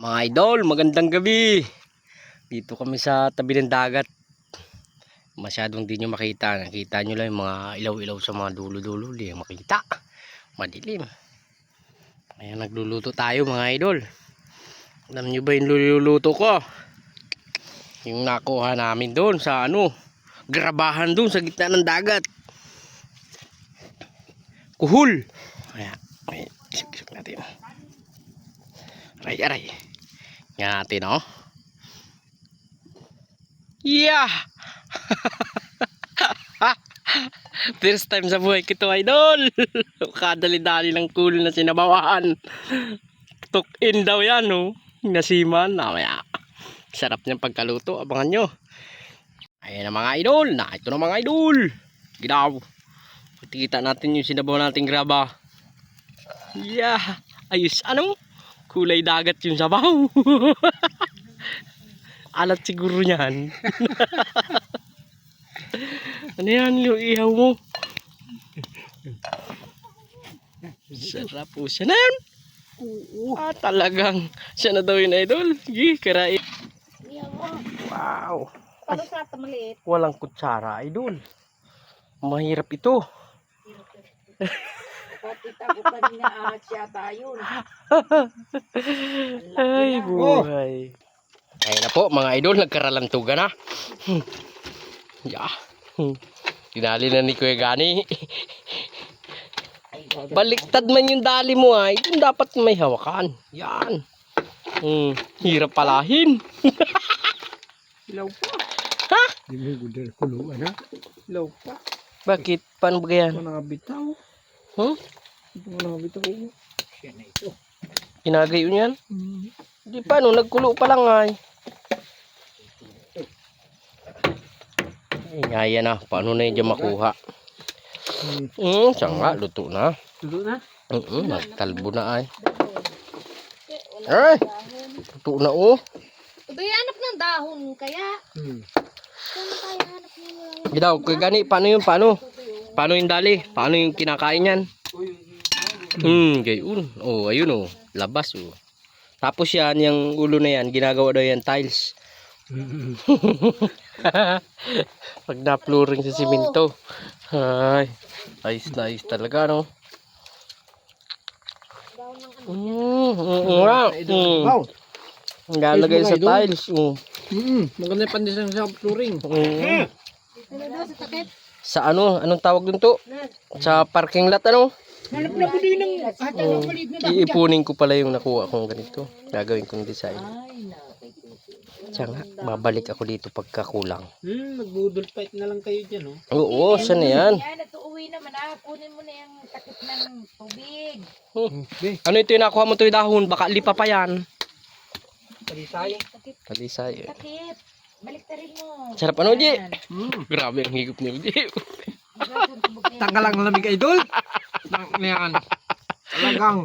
Mga idol, magandang gabi. Dito kami sa tabi ng dagat. Masyadong di nyo makita. Nakita nyo lang yung mga ilaw-ilaw sa mga dulo-dulo. Di makita. Madilim. Kaya nagluluto tayo mga idol. Alam nyo ba yung luluto ko? Yung nakuha namin doon sa ano, grabahan doon sa gitna ng dagat. Kuhul. Kaya, ay, isip-isip natin. Aray, aray. Nga natin, oh. Yeah! First time sa buhay ko to, idol. Kadali-dali ng cool na sinabawan. Tuk in daw yan, no? Nasiman. Namaya. Sarap niyang pagkaluto. Abangan nyo. Ayan na mga idol. Na, ito na mga idol. Ginaw. Kita natin yung sinabaw nating graba. Yeah. Ayos. Ano? Kulay dagat yung sabaw. Alat siguro yan. ano yan? Yung ihaw mo. Sarap po siya na yan. Ah, talagang siya na daw yun, idol. Gi, karain. Wow. Maliit? Walang kutsara, idol. Mahirap ito. Pati tago pa rin na ahas yata yun. Ay, buhay. Ayun na po, mga idol, nagkaralantugan na. Yeah. Dinali na ni Kuya Gani. Baliktad man yung dali mo ay, yung dapat may hawakan. Yan. Hmm. Hirap palahin. Ilaw pa. Ha? Di mo gudar kulungan ha. Ilaw pa. Bakit? Paano ba yan? Ito nakabitaw. Hmm? Ito nakabitaw. Siya na ito. Ginagayo niyan? Hmm. Di paano, nagkulo pa lang ay. Ay, ngaya na. Paano na yun dyan makuha? Hmm. Siya nga, luto na. Tulo na. Oo, nagtalbo na ay. Ay! Luto na oh. Aba, hanap ng dahon kaya. Hmm. Tayo hanap ng Gidaw, kay gani, paano yun, paano? Paano yung dali? Paano yung kinakain yan? Hmm, gayon. Oh, ayun oh. Labas oh. Tapos yan, yung ulo na yan, ginagawa daw yan tiles. Pag na-flooring sa simento. Ay, ayos na ayos talaga, no? Mm, mm. Mm. Wow. Ang lalagay sa tiles. Mm. Hmm. Maganda yung pandesal sa flooring. Mm. Ano daw sa takip? Sa ano? Anong tawag dun to? Sa parking lot, ano? Hanap na ko din ng hata Oh, ng palit na iipunin ko pala yung nakuha kong ganito. Gagawin kong design. Ay, Siya nga, babalik ako dito pagkakulang. Hmm. Nagbudol fight na lang kayo dyan oh. Oo, saan na yan? Yan, nag-uwi naman ah. Kunin mo na yung takip ng tubig. Hmm. Ano ito yung nakuha mo ito yung dahon? Baka lipa pa yan. Palisay. Takip, Kalisay. takip. Balik ta rin mo. Sarap ano, Uji? Hmm. Grabe ang higop ni Uji. Tanggal ang lamig idol. Nang niyan. Talagang.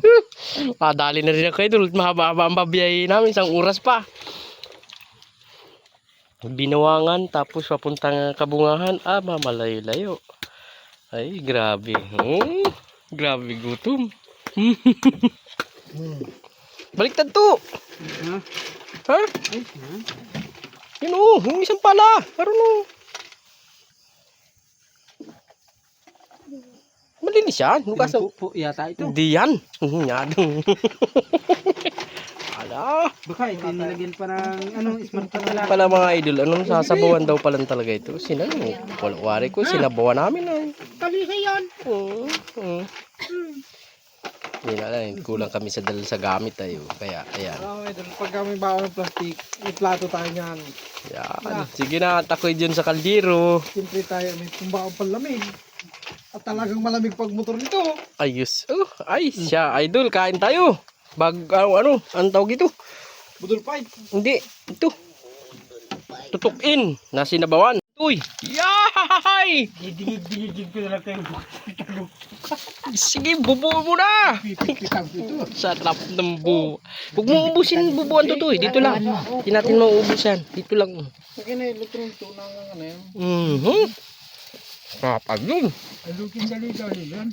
Padali na rin ako idol. Mahaba-haba ang babiyahe namin. Isang oras pa. Binawangan tapos papuntang kabungahan. Ah, mamalayo-layo. Ay, grabe. Hmm? Grabe gutom. Hmm. Baliktad to. Ha? Ha? Ay, ha? Yun oh, yung isang pala. Meron oh. Malinis yan. Bukas Po, po yata ito. Hindi yan. Yan. Ala. Baka ito nilagyan pa ng ano, smart pa pala. Pala mga idol, anong sasabawan daw pala talaga ito? Sina, wala wari ko, sinabawan namin ay. Talisay yan. Oo. oo. Yun na lang, kulang kami sa dala sa gamit tayo. Kaya, ayan. Oo, idol. Pag kami baon ng plastic, may plato tayo niyan. Yan. Sige na, takoy dyan sa kaldero. Siyempre tayo may pumbaon palamig. At talagang malamig pag motor nito. Ayos. Oh, ay, siya, idol, kain tayo. Bag, ano, ano, anong tawag ito? Budol fight. Hindi, ito. Tutukin na sinabawan. Uy! Yahay! Didigig-digig ko na lang kayo. Sige, bubuo mo na! Sarap ng buo. Huwag mo ubusin bubuan to to eh. Dito lang. Hindi natin mauubusan. Dito lang. Sige na, luto ng tuna ng ano yan. Mhm. Sarap yun. Alukin sa ligaw yun.